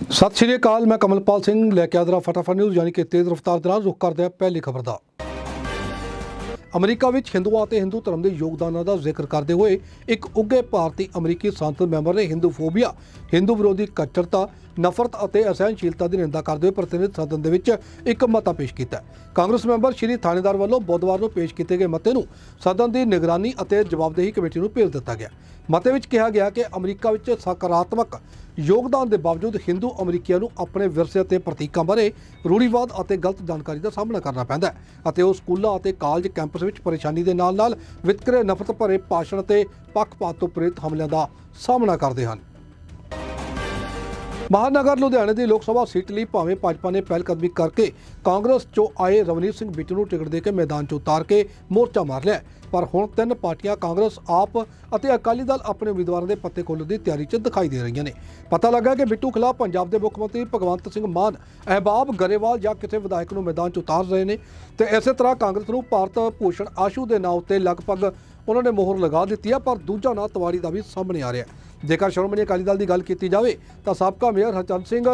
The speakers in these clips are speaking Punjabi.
ਸਤਿ ਸ਼੍ਰੀ ਅਕਾਲ, ਮੈਂ ਕਮਲਪਾਲ ਸਿੰਘ। ਲੈ ਕੇ ਆਦਰਾ ਫਟਾਫਟ ਨਿਊਜ਼ ਯਾਨੀ ਕਿ ਤੇਜ਼ ਰਫ਼ਤਾਰ ਦੇ ਨਾਲ ਰੁਕ ਕਰਦੇ ਹਾਂ ਪਹਿਲੀ ਖਬਰ ਦਾ। ਅਮਰੀਕਾ ਵਿੱਚ ਹਿੰਦੂਆਂ ਅਤੇ ਹਿੰਦੂ ਧਰਮ ਦੇ ਯੋਗਦਾਨਾਂ ਦਾ ਜ਼ਿਕਰ ਕਰਦੇ ਹੋਏ ਇੱਕ ਉੱਘੇ ਭਾਰਤੀ ਅਮਰੀਕੀ ਸੰਸਦ ਮੈਂਬਰ ਨੇ ਹਿੰਦੂ ਫੋਬੀਆ ਹਿੰਦੂ ਵਿਰੋਧੀ ਕੱਟੜਤਾ ਨਫ਼ਰਤ ਅਤੇ ਅਸਹਿਣਸ਼ੀਲਤਾ ਦੀ ਨਿੰਦਾ ਕਰਦੇ ਹੋਏ ਪ੍ਰਤੀਨਿਧ ਸਦਨ ਦੇ ਵਿੱਚ ਇੱਕ ਮਤਾ ਪੇਸ਼ ਕੀਤਾ ਕਾਂਗਰਸ ਮੈਂਬਰ ਸ਼੍ਰੀ ਥਾਣੇਦਾਰ ਵੱਲੋਂ ਬੁੱਧਵਾਰ ਨੂੰ ਪੇਸ਼ ਕੀਤੇ ਗਏ ਮਤੇ ਨੂੰ ਸਦਨ ਦੀ ਨਿਗਰਾਨੀ ਅਤੇ ਜਵਾਬਦੇਹੀ ਕਮੇਟੀ ਨੂੰ ਭੇਜ ਦਿੱਤਾ ਗਿਆ ਮਤੇ ਵਿੱਚ ਕਿਹਾ ਗਿਆ ਕਿ ਅਮਰੀਕਾ ਵਿੱਚ ਸਕਾਰਾਤਮਕ ਯੋਗਦਾਨ ਦੇ ਬਾਵਜੂਦ ਹਿੰਦੂ ਅਮਰੀਕੀਆਂ ਨੂੰ ਆਪਣੇ ਵਿਰਸੇ ਅਤੇ ਪ੍ਰਤੀਕਾਂ ਬਾਰੇ ਰੂੜੀਵਾਦ ਅਤੇ ਗਲਤ ਜਾਣਕਾਰੀ ਦਾ ਸਾਹਮਣਾ ਕਰਨਾ ਪੈਂਦਾ ਹੈ ਅਤੇ ਉਹ ਸਕੂਲਾਂ ਅਤੇ ਕਾਲਜ ਕੈਂਪਸ ਵਿੱਚ ਪਰੇਸ਼ਾਨੀ ਦੇ ਨਾਲ-ਨਾਲ ਵਿਤਕਰੇ ਨਫ਼ਰਤ ਭਰੇ ਭਾਸ਼ਣ ਅਤੇ ਪੱਖਪਾਤ ਤੋਂ ਪ੍ਰੇਰਿਤ ਹਮਲਿਆਂ ਦਾ ਸਾਹਮਣਾ ਕਰਦੇ ਹਨ। ਮਹਾਨਗਰ ਲੁਧਿਆਣੇ ਦੀ ਲੋਕ ਸਭਾ ਸੀਟ ਲਈ ਭਾਵੇਂ ਭਾਜਪਾ ਨੇ ਪਹਿਲ ਕਦਮੀ ਕਰਕੇ ਕਾਂਗਰਸ ਚੋਂ ਆਏ ਰਵਨੀਤ ਸਿੰਘ ਬਿੱਟੂ ਨੂੰ ਟਿਕਟ ਦੇ ਕੇ ਮੈਦਾਨ 'ਚ ਉਤਾਰ ਕੇ ਮੋਰਚਾ ਮਾਰ ਲਿਆ। ਪਰ ਹੁਣ ਤਿੰਨ ਪਾਰਟੀਆਂ ਕਾਂਗਰਸ, ਆਪ ਅਤੇ ਅਕਾਲੀ ਦਲ ਆਪਣੇ ਉਮੀਦਵਾਰਾਂ ਦੇ ਪੱਤੇ ਖੋਲ੍ਹਣ ਦੀ ਤਿਆਰੀ 'ਚ ਦਿਖਾਈ ਦੇ ਰਹੀਆਂ ਨੇ। ਪਤਾ ਲੱਗਾ ਕਿ ਬਿੱਟੂ ਖਿਲਾਫ ਪੰਜਾਬ ਦੇ ਮੁੱਖ ਮੰਤਰੀ ਭਗਵੰਤ ਸਿੰਘ ਮਾਨ, ਅਹਿਬਾਬ ਗਰੇਵਾਲ ਜਾਂ ਕਿਸੇ ਵਿਧਾਇਕ ਨੂੰ ਮੈਦਾਨ 'ਚ ਉਤਾਰ ਰਹੇ ਨੇ ਤੇ ਇਸੇ ਤਰ੍ਹਾਂ ਕਾਂਗਰਸ ਨੂੰ ਭਾਰਤ ਭੂਸ਼ਣ ਆਸ਼ੂ ਦੇ ਨਾਂ ਉੱਤੇ ਲਗਭਗ ਉਹਨਾਂ ਨੇ ਮੋਹਰ ਲਗਾ ਦਿੱਤੀ ਹੈ ਪਰ ਦੂਜਾ ਨਾਂ ਤਵਾੜੀ ਦਾ ਵੀ ਸਾਹਮਣੇ ਆ ਰਿਹਾ ਹੈ। ਜੇਕਰ ਸ਼੍ਰੋਮਣੀ ਅਕਾਲੀ ਦਲ ਦੀ ਗੱਲ ਕੀਤੀ ਜਾਵੇ, ਤਾਂ ਸਾਬਕਾ ਮੇਅਰ ਹਰਚੰਦ ਸਿੰਘ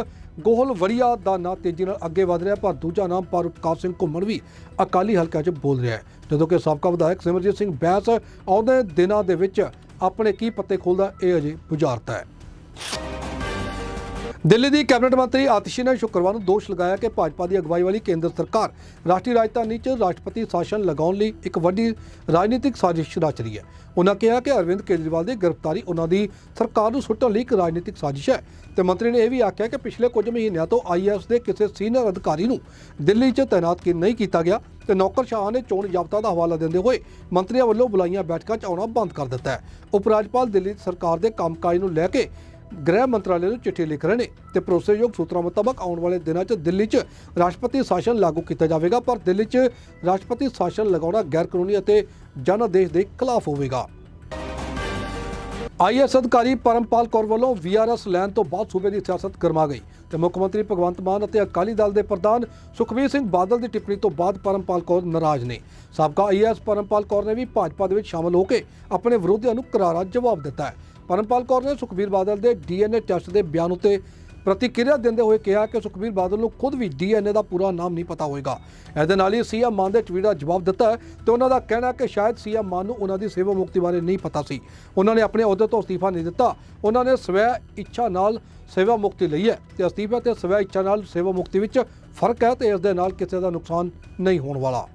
ਗੋਹਲ ਵੜੀਆ ਦਾ ਨਾਂ ਤੇਜ਼ੀ ਨਾਲ ਅੱਗੇ ਵਧ ਰਿਹਾ ਪਰ ਦੂਜਾ ਨਾਮ ਪਰਉਪਕਾਰ ਸਿੰਘ ਘੁੰਮਣ ਵੀ ਅਕਾਲੀ ਹਲਕਾ 'ਚ ਬੋਲ ਰਿਹਾ ਹੈ। ਜਦੋਂ ਕਿ ਸਾਬਕਾ ਵਿਧਾਇਕ ਸਿਮਰਜੀਤ ਸਿੰਘ ਬੈਂਸ ਆਉਂਦੇ ਦਿਨਾਂ ਦੇ ਵਿੱਚ ਆਪਣੇ ਕੀ ਪੱਤੇ ਖੋਲਦਾ, ਇਹ ਅਜੇ ਬੁਝਾਰਤਾ ਹੈ। ਦਿੱਲੀ ਦੀ ਕੈਬਨਿਟ ਮੰਤਰੀ ਆਤਿਸ਼ੀ ਨੇ ਸ਼ੁੱਕਰਵਾਰ ਨੂੰ ਦੋਸ਼ ਲਗਾਇਆ ਕਿ ਭਾਜਪਾ ਦੀ ਅਗਵਾਈ ਵਾਲੀ ਕੇਂਦਰ ਸਰਕਾਰ ਰਾਸ਼ਟਰੀ ਰਾਜਧਾਨੀ 'ਚ ਰਾਸ਼ਟਰਪਤੀ ਸ਼ਾਸਨ ਲਗਾਉਣ ਲਈ ਇੱਕ ਵੱਡੀ ਰਾਜਨੀਤਿਕ ਸਾਜ਼ਿਸ਼ ਰਚ ਰਹੀ ਹੈ। ਉਹਨਾਂ ਕਿਹਾ ਕਿ ਅਰਵਿੰਦ ਕੇਜਰੀਵਾਲ ਦੀ ਗ੍ਰਿਫਤਾਰੀ ਉਹਨਾਂ ਦੀ ਸਰਕਾਰ ਨੂੰ ਸੁੱਟਣ ਲਈ ਇੱਕ ਰਾਜਨੀਤਿਕ ਸਾਜ਼ਿਸ਼ ਹੈ ਤੇ ਮੰਤਰੀ ਨੇ ਇਹ ਵੀ ਆਖਿਆ ਕਿ ਪਿਛਲੇ ਕੁਝ ਮਹੀਨਿਆਂ ਤੋਂ ਆਈਐਸ ਦੇ ਕਿਸੇ ਸੀਨੀਅਰ ਅਧਿਕਾਰੀ ਨੂੰ ਦਿੱਲੀ 'ਚ ਤਾਇਨਾਤ ਨਹੀਂ ਕੀਤਾ ਗਿਆ ਤੇ ਨੌਕਰਸ਼ਾਹਾਂ ਨੇ ਚੋਣ ਜਾਬਤਾ ਦਾ ਹਵਾਲਾ ਦਿੰਦੇ ਹੋਏ ਮੰਤਰੀਆਂ ਵੱਲੋਂ ਬੁਲਾਈਆਂ ਬੈਠਕਾਂ 'ਚ ਆਉਣਾ ਬੰਦ ਕਰ ਦਿੱਤਾ ਹੈ। ਉਪ ਰਾਜਪਾਲ ਦਿੱਲੀ ਸਰਕਾਰ ਦੇ ਕੰਮਕਾਜ ਨੂੰ ਲੈ ਕੇ ਗ੍ਰਹਿ ਮੰਤਰਾਲੇ ਨੂੰ ਚਿੱਠੀ ਲਿਖ ਰਹੇ ਨੇ ਤੇ ਭਰੋਸੇਯੋਗ ਸੂਤਰਾਂ ਮੁਤਾਬਕ ਆਉਣ ਵਾਲੇ ਦਿਨਾਂ 'ਚ ਦਿੱਲੀ 'ਚ ਰਾਸ਼ਟਰਪਤੀ ਸ਼ਾਸਨ ਲਾਗੂ ਕੀਤਾ ਜਾਵੇਗਾ, ਪਰ ਦਿੱਲੀ 'ਚ ਰਾਸ਼ਟਰਪਤੀ ਸ਼ਾਸਨ ਲਗਾਉਣਾ ਗੈਰ ਕਾਨੂੰਨੀ ਅਤੇ ਜਨ ਆਦੇਸ਼ ਦੇ ਖਿਲਾਫ ਹੋਵੇਗਾ। ਆਈਐਸ ਅਧਿਕਾਰੀ ਪਰਮਪਾਲ ਕੌਰ ਵੱਲੋਂ ਵੀਆਰਐਸ ਲੈਣ ਤੋਂ ਬਾਅਦ ਸੂਬੇ ਦੀ ਸਿਆਸਤ ਗਰਮਾ ਗਈ ਤੇ ਮੁੱਖ ਮੰਤਰੀ ਭਗਵੰਤ ਮਾਨ ਅਤੇ ਅਕਾਲੀ ਦਲ ਦੇ ਪ੍ਰਧਾਨ ਸੁਖਬੀਰ ਸਿੰਘ ਬਾਦਲ ਦੀ ਟਿੱਪਣੀ ਤੋਂ ਬਾਅਦ ਪਰਮਪਾਲ ਕੌਰ ਨਾਰਾਜ਼ ਨੇ। ਸਾਬਕਾ ਆਈਐਸ ਪਰਮਪਾਲ ਕੌਰ ਨੇ ਵੀ ਭਾਜਪਾ ਦੇ ਵਿੱਚ ਸ਼ਾਮਲ ਹੋ ਕੇ ਆਪਣੇ ਵਿਰੋਧੀਆਂ ਨੂੰ ਕਰਾਰਾ ਜਵਾਬ ਦਿੱਤਾ ਹੈ। ਪਰਮਪਾਲ ਕੌਰ ਨੇ ਸੁਖਬੀਰ ਬਾਦਲ ਦੇ ਡੀਐਨਏ ਟੈਸਟ ਦੇ ਬਿਆਨ ਉੱਤੇ ਪ੍ਰਤੀਕਿਰਿਆ ਦਿੰਦੇ ਹੋਏ ਕਿਹਾ ਕਿ ਸੁਖਬੀਰ ਬਾਦਲ ਨੂੰ ਖੁਦ ਵੀ ਡੀਐਨਏ ਦਾ ਪੂਰਾ ਨਾਮ ਨਹੀਂ ਪਤਾ ਹੋਏਗਾ। ਇਹਦੇ ਨਾਲ ਹੀ ਸੀਐਮ ਮਾਨ ਦੇ ਟਵੀਟ ਦਾ ਜਵਾਬ ਦਿੱਤਾ ਹੈ ਤੇ ਉਹਨਾਂ ਦਾ ਕਹਿਣਾ ਕਿ ਸ਼ਾਇਦ ਸੀਐਮ ਮਾਨ ਨੂੰ ਉਹਨਾਂ ਦੀ ਸੇਵਾ ਮੁਕਤੀ ਬਾਰੇ ਨਹੀਂ ਪਤਾ ਸੀ। ਉਹਨਾਂ ਨੇ ਆਪਣੇ ਅਹੁਦੇ ਤੋਂ ਅਸਤੀਫਾ ਨਹੀਂ ਦਿੱਤਾ। ਉਹਨਾਂ ਨੇ ਸਵੈ ਇੱਛਾ ਨਾਲ ਸੇਵਾ ਮੁਕਤੀ ਲਈ ਹੈ ਤੇ ਅਸਤੀਫਾ ਤੇ ਸਵੈ ਇੱਛਾ ਨਾਲ ਸੇਵਾ ਮੁਕਤੀ ਵਿੱਚ ਫ਼ਰਕ ਹੈ ਤੇ ਇਸ ਦੇ ਨਾਲ ਕਿਸੇ ਦਾ ਨੁਕਸਾਨ ਨਹੀਂ ਹੋਣ ਵਾਲਾ।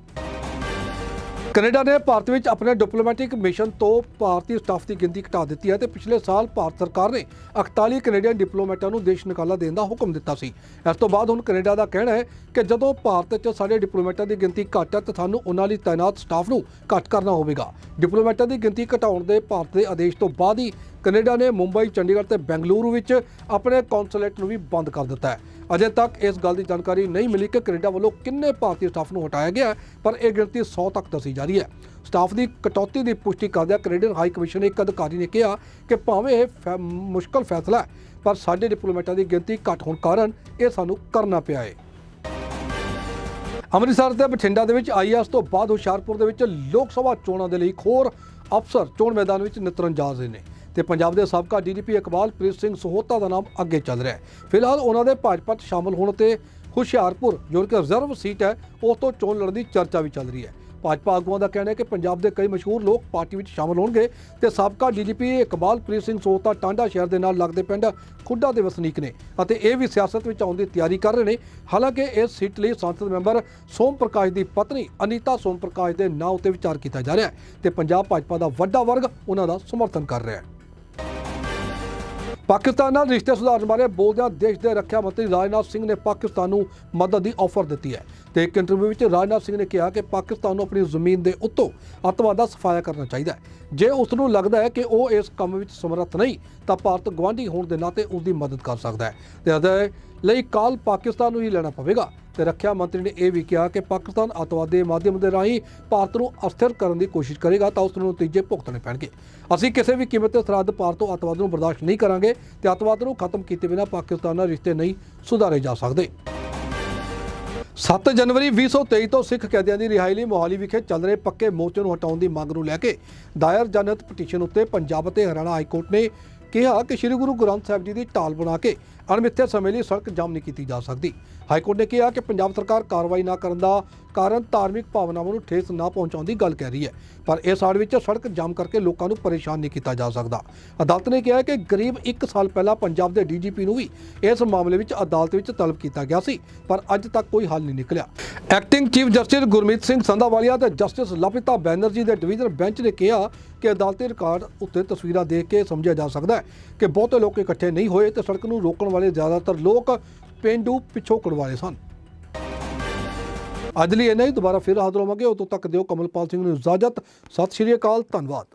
ਕੈਨੇਡਾ ਨੇ ਭਾਰਤ ਵਿੱਚ ਆਪਣੇ ਡਿਪਲੋਮੈਟਿਕ ਮਿਸ਼ਨ ਤੋਂ ਭਾਰਤੀ ਸਟਾਫ ਦੀ ਗਿਣਤੀ ਘਟਾ ਦਿੱਤੀ ਹੈ ਤੇ ਪਿਛਲੇ ਸਾਲ ਭਾਰਤ ਸਰਕਾਰ ਨੇ 41 ਕੈਨੇਡੀਅਨ ਡਿਪਲੋਮੈਟਾਂ ਨੂੰ ਦੇਸ਼ ਨਿਕਾਲਾ ਦੇਣ ਦਾ ਹੁਕਮ ਦਿੱਤਾ ਸੀ। ਇਸ ਤੋਂ ਬਾਅਦ ਹੁਣ ਕੈਨੇਡਾ ਦਾ ਕਹਿਣਾ ਹੈ ਕਿ ਜਦੋਂ ਭਾਰਤ 'ਚ ਸਾਡੇ ਡਿਪਲੋਮੈਟਾਂ ਦੀ ਗਿਣਤੀ ਘੱਟ ਹੈ ਤਾਂ ਸਾਨੂੰ ਉਹਨਾਂ ਲਈ ਤਾਇਨਾਤ ਸਟਾਫ ਨੂੰ ਘੱਟ ਕਰਨਾ ਹੋਵੇਗਾ। ਡਿਪਲੋਮੈਟਾਂ ਦੀ ਗਿਣਤੀ ਘਟਾਉਣ ਦੇ ਭਾਰਤ ਦੇ ਆਦੇਸ਼ ਤੋਂ ਬਾਅਦ ਹੀ ਕੈਨੇਡਾ ਨੇ ਮੁੰਬਈ, ਚੰਡੀਗੜ੍ਹ ਤੇ ਬੈਂਗਲੁਰੂ ਵਿੱਚ ਆਪਣੇ ਕੌਂਸੂਲੇਟ ਨੂੰ ਵੀ ਬੰਦ ਕਰ ਦਿੱਤਾ ਹੈ। ਅਜੇ ਤੱਕ ਇਸ ਗੱਲ ਦੀ ਜਾਣਕਾਰੀ ਨਹੀਂ ਮਿਲੀ ਕਿ ਕੈਨੇਡਾ ਵੱਲੋਂ ਕਿੰਨੇ ਭਾਰਤੀ ਸਟਾਫ ਨੂੰ ਹਟਾਇਆ ਗਿਆ ਪਰ ਇਹ ਗਿਣਤੀ 100 ਤੱਕ ਦੱਸੀ ਜਾ ਰਹੀ ਹੈ। ਸਟਾਫ ਦੀ ਕਟੌਤੀ ਦੀ ਪੁਸ਼ਟੀ ਕਰਦਿਆਂ ਕੈਨੇਡੀਅਨ ਹਾਈ ਕਮਿਸ਼ਨ ਇੱਕ ਅਧਿਕਾਰੀ ਨੇ ਕਿਹਾ ਕਿ ਭਾਵੇਂ ਇਹ ਫੈ- ਮੁਸ਼ਕਲ ਫੈਸਲਾ ਹੈ, ਪਰ ਸਾਡੇ ਡਿਪਲੋਮੈਟਾਂ ਦੀ ਗਿਣਤੀ ਘੱਟ ਹੋਣ ਕਾਰਨ ਇਹ ਸਾਨੂੰ ਕਰਨਾ ਪਿਆ ਹੈ। ਅੰਮ੍ਰਿਤਸਰ ਦੇ ਬਠਿੰਡਾ ਦੇ ਵਿੱਚ ਆਈਐਸ ਤੋਂ ਬਾਅਦ ਹੁਸ਼ਿਆਰਪੁਰ ਦੇ ਵਿੱਚ ਲੋਕ ਸਭਾ ਚੋਣਾਂ ਦੇ ਲਈ ਇੱਕ ਹੋਰ ਅਫਸਰ ਚੋਣ ਮੈਦਾਨ ਵਿੱਚ ਨਿਤਰਨ ਜਾ ਰਹੇ ਨੇ। ਤੇ ਪੰਜਾਬ ਦੇ ਸਾਬਕਾ ਡੀਜੀਪੀ ਇਕਬਾਲਪ੍ਰੀਤ ਸਿੰਘ ਸਹੋਤਾ ਦਾ ਨਾਮ ਅੱਗੇ ਚੱਲ ਰਿਹਾ ਹੈ। ਫਿਲਹਾਲ ਉਹਨਾਂ ਦੇ ਭਾਜਪਾ 'ਚ ਸ਼ਾਮਲ ਹੋਣ ਤੇ ਹੁਸ਼ਿਆਰਪੁਰ, ਜੋ ਕਿ ਰਿਜ਼ਰਵ ਸੀਟ ਹੈ, ਉਸ ਤੋਂ ਚੋਣ ਲੜਨ ਦੀ ਚਰਚਾ ਵੀ ਚੱਲ ਰਹੀ ਹੈ। ਭਾਜਪਾ ਆਗੂਆਂ ਦਾ ਕਹਿਣਾ ਹੈ ਕਿ ਪੰਜਾਬ ਦੇ ਕਈ ਮਸ਼ਹੂਰ ਲੋਕ ਪਾਰਟੀ ਵਿੱਚ ਸ਼ਾਮਲ ਹੋਣਗੇ ਤੇ ਸਾਬਕਾ ਡੀਜੀਪੀ ਇਕਬਾਲਪ੍ਰੀਤ ਸਿੰਘ ਸੋਹਤਾ ਟਾਂਡਾ ਸ਼ਹਿਰ ਦੇ ਨਾਲ ਲੱਗਦੇ ਪਿੰਡ ਖੁੱਡਾ ਦੇ ਵਸਨੀਕ ਨੇ ਅਤੇ ਇਹ ਵੀ ਸਿਆਸਤ ਵਿੱਚ ਆਉਣ ਦੀ ਤਿਆਰੀ ਕਰ ਰਹੇ ਨੇ। ਹਾਲਾਂਕਿ ਇਸ ਸੀਟ ਲਈ ਸੰਸਦ ਮੈਂਬਰ ਸੋਮ ਪ੍ਰਕਾਸ਼ ਦੀ ਪਤਨੀ ਅਨੀਤਾ ਸੋਮ ਪ੍ਰਕਾਸ਼ ਦੇ ਨਾਂ ਉੱਤੇ ਵਿਚਾਰ ਕੀਤਾ ਜਾ ਰਿਹਾ ਹੈ ਤੇ ਪੰਜਾਬ ਭਾਜਪਾ ਦਾ ਵੱਡਾ ਵਰਗ ਉਹਨਾਂ ਦਾ ਸਮਰਥਨ ਕਰ ਰਿਹਾ ਹੈ। ਪਾਕਿਸਤਾਨ ਨਾਲ ਰਿਸ਼ਤੇ ਸੁਧਾਰਨ ਬਾਰੇ ਬੋਲਦਿਆਂ ਦੇਸ਼ ਦੇ ਰੱਖਿਆ ਮੰਤਰੀ ਰਾਜਨਾਥ ਸਿੰਘ ਨੇ ਪਾਕਿਸਤਾਨ ਨੂੰ ਮਦਦ ਦੀ ਆਫਰ ਦਿੱਤੀ ਹੈ। ਤੇ ਇੱਕ ਇੰਟਰਵਿਊ ਵਿੱਚ ਰਾਜਨਾਥ ਸਿੰਘ ਨੇ ਕਿਹਾ ਕਿ ਪਾਕਿਸਤਾਨ ਨੂੰ ਆਪਣੀ ਜ਼ਮੀਨ ਦੇ ਉੱਤੋਂ ਅੱਤਵਾਦ ਦਾ ਸਫਾਇਆ ਕਰਨਾ ਚਾਹੀਦਾ ਹੈ। ਜੇ ਉਸ ਨੂੰ ਲੱਗਦਾ ਹੈ ਕਿ ਉਹ ਇਸ ਕੰਮ ਵਿੱਚ ਸਮਰੱਥ ਨਹੀਂ, ਤਾਂ ਭਾਰਤ ਗਵਾਂਢੀ ਹੋਣ ਦੇ ਨਾਤੇ ਉਸ ਦੀ ਮਦਦ ਕਰ ਸਕਦਾ ਹੈ। ਤੇ ਇਹਦੇ ਲਈ ਕਾਲ ਪਾਕਿਸਤਾਨ ਨੂੰ ਹੀ ਲੈਣਾ ਪਵੇਗਾ। ਤੇ ਰੱਖਿਆ ਮੰਤਰੀ ਨੇ ਇਹ ਵੀ ਕਿਹਾ ਕਿ ਪਾਕਿਸਤਾਨ ਅੱਤਵਾਦ ਦੇ ਮਾਧਿਅਮ ਦੇ ਰਾਹੀਂ ਭਾਰਤ ਨੂੰ ਅਸਥਿਰ ਕਰਨ ਦੀ ਕੋਸ਼ਿਸ਼ ਕਰੇਗਾ ਤਾਂ ਉਸ ਨੂੰ ਨਤੀਜੇ ਭੁਗਤਣੇ ਪੈਣਗੇ। ਅਸੀਂ ਕਿਸੇ ਵੀ ਕੀਮਤ ਤੇ ਸਰਹੱਦ ਪਾਰ ਤੋਂ ਅੱਤਵਾਦ ਨੂੰ ਬਰਦਾਸ਼ਤ ਨਹੀਂ ਕਰਾਂਗੇ ਤੇ ਅੱਤਵਾਦ ਨੂੰ ਖਤਮ ਕੀਤੇ ਬਿਨਾਂ ਪਾਕਿਸਤਾਨ ਨਾਲ ਰਿਸ਼ਤੇ ਨਹੀਂ ਸੁਧਾਰੇ ਜਾ ਸਕਦੇ। 7 ਜਨਵਰੀ 2023 ਤੋਂ ਸਿੱਖ ਕੈਦੀਆਂ ਦੀ ਰਿਹਾਈ ਲਈ ਮੋਹਾਲੀ ਵਿਖੇ ਚੱਲ ਰਹੇ ਪੱਕੇ ਮੋਰਚੇ ਨੂੰ ਹਟਾਉਣ ਦੀ ਮੰਗ ਨੂੰ ਲੈ ਕੇ ਦਾਇਰ ਜਨਤ ਪਟੀਸ਼ਨ ਉੱਤੇ ਪੰਜਾਬ ਅਤੇ ਹਰਿਆਣਾ ਹਾਈ ਕੋਰਟ ਨੇ ਕਿਹਾ ਕਿ ਸ੍ਰੀ ਗੁਰੂ ਗ੍ਰੰਥ ਸਾਹਿਬ ਜੀ ਦੀ ਢਾਲ ਬਣਾ ਕੇ ਅਣਮਿੱਥੇ ਸਮੇਂ ਲਈ ਸੜਕ ਜਾਮ ਨਹੀਂ ਕੀਤੀ ਜਾ ਸਕਦੀ। ਹਾਈ ਕੋਰਟ ਨੇ ਕਿਹਾ ਕਿ ਪੰਜਾਬ ਸਰਕਾਰ ਕਾਰਵਾਈ ਨਾ ਕਰਨ ਦਾ ਕਾਰਨ ਧਾਰਮਿਕ ਭਾਵਨਾਵਾਂ ਨੂੰ ਠੇਸ ਨਾ ਪਹੁੰਚਾਉਣ ਦੀ ਗੱਲ ਕਹਿ ਰਹੀ ਹੈ। ਪਰ ਇਸ ਆੜ ਵਿੱਚ ਸੜਕ ਜਾਮ ਕਰਕੇ ਲੋਕਾਂ ਨੂੰ ਪਰੇਸ਼ਾਨ ਨਹੀਂ ਕੀਤਾ ਜਾ ਸਕਦਾ। ਅਦਾਲਤ ਨੇ ਕਿਹਾ ਕਿ ਗਰੀਬ 1 ਸਾਲ ਪਹਿਲਾਂ ਪੰਜਾਬ ਦੇ ਡੀਜੀਪੀ ਨੂੰ ਵੀ ਇਸ ਮਾਮਲੇ ਵਿੱਚ ਅਦਾਲਤ ਵਿੱਚ ਤਲਬ ਕੀਤਾ ਗਿਆ ਸੀ, ਪਰ ਅੱਜ ਤੱਕ ਕੋਈ ਹੱਲ ਨਹੀਂ ਨਿਕਲਿਆ। Acting chief justice Gurmeet Singh Sandhawalia ਤੇ ਜਸਟਿਸ ਲਪਿਤਾ ਬੈਨਰਜੀ ਦੇ ਡਿਵੀਜ਼ਨ ਬੈਂਚ ਨੇ ਕਿਹਾ ਕਿ ਅਦਾਲਤੀ ਰਿਕਾਰਡ ਉੱਤੇ ਤਸਵੀਰਾਂ ਦੇਖ ਕੇ ਸਮਝਿਆ ਜਾ ਸਕਦਾ ਹੈ ਕਿ ਬਹੁਤੇ ਲੋਕ ਇਕੱਠੇ ਨਹੀਂ ਹੋਏ ਤੇ ਸੜਕ ਨੂੰ ਰੋਕਣ ਵਾਲੇ ਜ਼ਿਆਦਾਤਰ ਲੋਕ ਪਿੰਡੂ ਪਿਛੋਕੜ ਵਾਲੇ ਸਨ। ਅੱਜ ਲਈ ਇੰਨਾ ਹੀ। ਦੁਬਾਰਾ ਫਿਰ ਹਾਜ਼ਰ ਹੋਵਾਂਗੇ। ਉਦੋਂ ਤੱਕ ਦਿਓ ਕਮਲਪਾਲ ਸਿੰਘ ਨੂੰ ਇਜਾਜ਼ਤ। ਸਤਿ ਸ਼੍ਰੀ ਅਕਾਲ। ਧੰਨਵਾਦ।